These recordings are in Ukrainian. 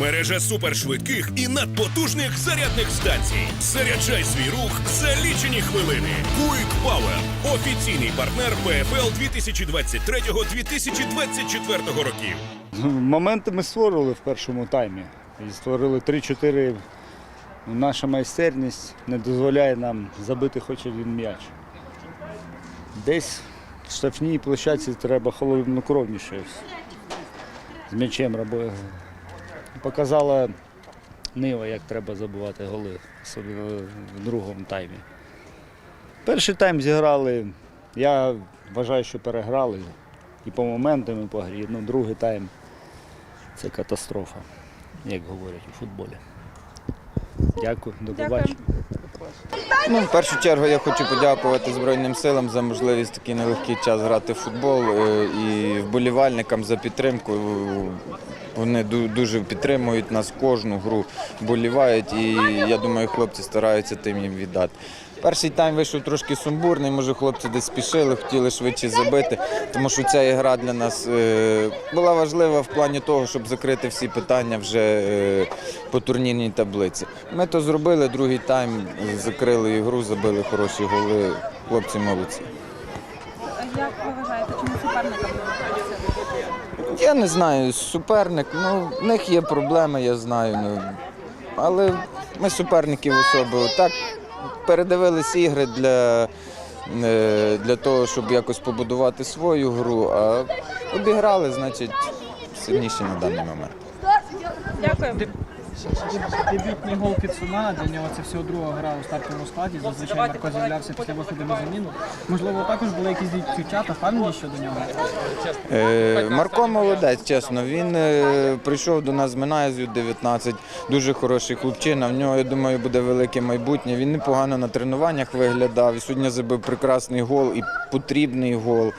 Мережа супершвидких і надпотужних зарядних станцій. Заряджай свій рух за лічені хвилини. Quick Power – офіційний партнер ПФЛ 2023-2024 років. Моменти ми створили в першому таймі. Створили 3-4. Наша майстерність не дозволяє нам забити хоч один м'яч. Десь в штрафній площадці треба холоднокровніше з м'ячем робити. Показала Нива, як треба забувати голи, особливо в другому таймі. Перший тайм зіграли, я вважаю, що переграли і по моментам, і по грі. Ну, другий тайм це катастрофа, як говорять у футболі. Дякую, до побачення. Ну, в першу чергу я хочу подякувати Збройним силам за можливість такий нелегкий час грати в футбол е, і вболівальникам за підтримку. Вони дуже підтримують нас кожну гру, болівають, і я думаю, хлопці стараються тим їм віддати. Перший тайм вийшов трошки сумбурний, може хлопці десь спішили, хотіли швидше забити, тому що ця ігра для нас е, була важлива в плані того, щоб закрити всі питання вже е, по турнірній таблиці. Ми то зробили, другий тайм закрили ігру, забили хороші голи. Хлопці молодці. Як ви вважаєте, чому суперникам не Я не знаю, суперник, ну, в них є проблеми, я знаю. Ну, але ми суперників особливо. Так, передивились ігри для, е, для того, щоб якось побудувати свою гру, а обіграли, значить, сильніші на даний момент. Дякую. Дебютний гол Кіцуна, для нього це всього друга гра у стартовому складі. Зазвичай Марко з'являвся після виходу на заміну. Можливо, також були якісь відчуття та впевненість щодо нього. Е, Марко молодець, чесно. Він е, прийшов до нас з Минаєзю 19, дуже хороший хлопчина. В нього, я думаю, буде велике майбутнє. Він непогано на тренуваннях виглядав. І сьогодні забив прекрасний гол і потрібний гол.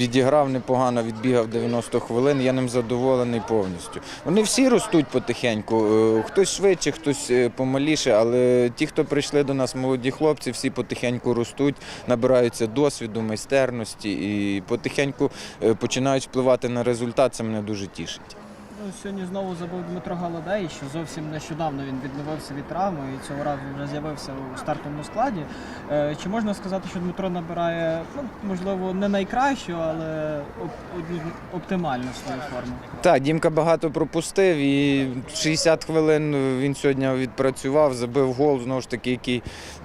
Відіграв непогано, відбігав 90 хвилин. Я ним задоволений повністю. Вони всі ростуть потихеньку. е, Хтось швидше, хтось е, помаліше, але ті, хто прийшли до нас, молоді хлопці, всі потихеньку ростуть, набираються досвіду, майстерності і потихеньку е, починають впливати на результат. Це мене дуже тішить. Ну, сьогодні знову забив Дмитро Галадей, що зовсім нещодавно він відновився від травми і цього разу вже з'явився у стартовому складі. Е, Чи можна сказати, що Дмитро набирає, ну, можливо, не найкращу, але оптимальну свою форму? Так, Дімка багато пропустив і 60 хвилин він сьогодні відпрацював, забив гол, знову ж таки, який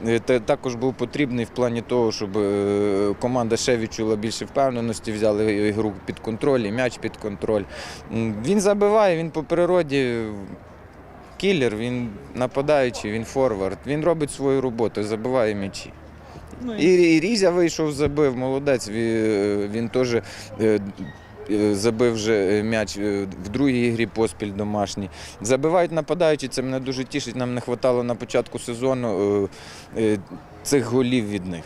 е, також був потрібний в плані того, щоб е, команда ще відчула більше впевненості, взяли ігру під контроль, і м'яч під контроль. Він забиває, він по природі. Кілер, він нападаючий, він форвард. Він робить свою роботу, забиває м'ячі. Ну, І, і Різя вийшов, забив, молодець. Він, він теж е, е, забив вже е, м'яч в другій грі поспіль домашній. Забивають нападаючі, це мене дуже тішить. Нам не вистачало на початку сезону цих голів від них.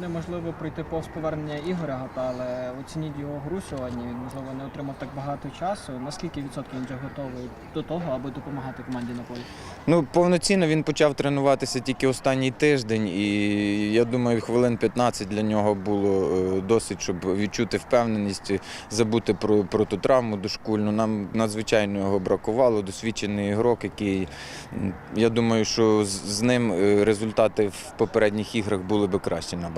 Неможливо пройти повз повернення Ігоря Гата, але оцініть його гру сьогодні. Він можливо не отримав так багато часу. Наскільки відсотків він вже готовий до того, аби допомагати команді на полі? Ну, повноцінно він почав тренуватися тільки останній тиждень, і я думаю, хвилин 15 для нього було е, досить, щоб відчути впевненість, забути про, про ту травму дошкульну. Нам надзвичайно його бракувало, досвідчений ігрок, який я думаю, що з, з ним е, результати в попередніх іграх були би кращі набагато.